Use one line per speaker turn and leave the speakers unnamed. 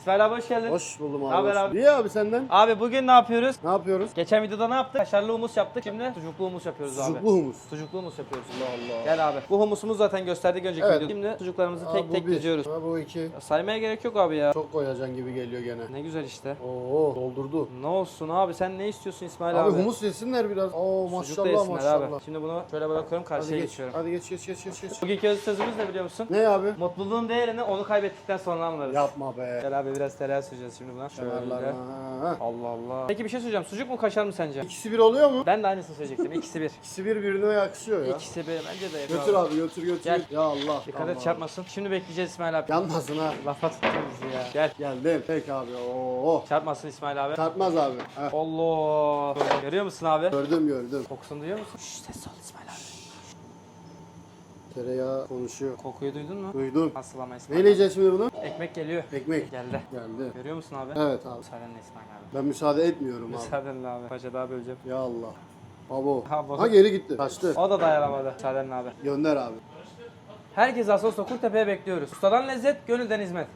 İsmail abi hoş geldin.
Hoş buldum abi.
Haber abi?
İyi abi senden.
Abi bugün ne yapıyoruz?
Ne yapıyoruz?
Geçen videoda ne yaptık? Kaşarlı humus yaptık. Şimdi sucuklu humus yapıyoruz abi.
Sucuklu humus.
Sucuklu humus yapıyoruz.
Allah Allah.
Gel abi. Bu humusumuzu zaten gösterdik önceki
Evet.
videoda. Şimdi sucuklarımızı
Aa,
tek
bu
tek
bir.
diziyoruz.
Ha, bu iki.
Ya Saymaya gerek yok abi ya.
Çok koyacaksın gibi geliyor gene.
Ne güzel işte.
Oo doldurdu.
Ne olsun abi sen ne istiyorsun İsmail abi?
Abi, humus yesinler biraz. Oo
Sucuk da
maşallah
yesinler
maşallah.
abi. Şimdi bunu şöyle bırakıyorum
Hadi
karşıya
geç.
geçiyorum.
Hadi geç geç geç geç geç.
Bugünkü öz sözümüz ne biliyor musun?
Ne abi?
Mutluluğun değerini onu kaybettikten sonra anlarız.
Yapma be.
Gel abi biraz tereyağı süreceğiz şimdi buna. Şöyle.
Ha.
Allah Allah. Peki bir şey söyleyeceğim. Sucuk mu kaşar mı sence?
İkisi bir oluyor mu?
Ben de aynısını söyleyecektim. İkisi bir.
İkisi bir birbirine yakışıyor ya.
İkisi bir. Bence de yapıyor
Götür abi götür götür.
Gel.
Ya Allah.
Dikkat
Allah.
et çarpmasın. Şimdi bekleyeceğiz İsmail abi.
Yanmasın ha.
Lafa tuttun bizi ya. Gel.
Geldim. Peki abi. Oo.
Çarpmasın İsmail abi.
Çarpmaz abi. Heh.
Allah. Görüyor musun abi?
Gördüm gördüm.
Kokusunu duyuyor musun? Şşş ses ol İsmail abi.
Tereyağı konuşuyor.
Kokuyu duydun mu?
Duydum.
Nasıl ama İsmail
Neyle yiyeceğiz şimdi bunu?
Ekmek geliyor.
Ekmek.
Geldi.
Geldi.
Görüyor musun abi?
Evet abi.
Müsaadenle İsmail abi.
Ben müsaade etmiyorum abi.
Müsaadenle abi. Paça daha böleceğim.
Ya Allah. Babo.
Ha.
Ha geri gitti. Kaçtı.
O da dayanamadı. Müsaadenle abi.
Gönder abi.
Herkes Asos Okurtepe'ye bekliyoruz. Ustadan lezzet, gönülden hizmet.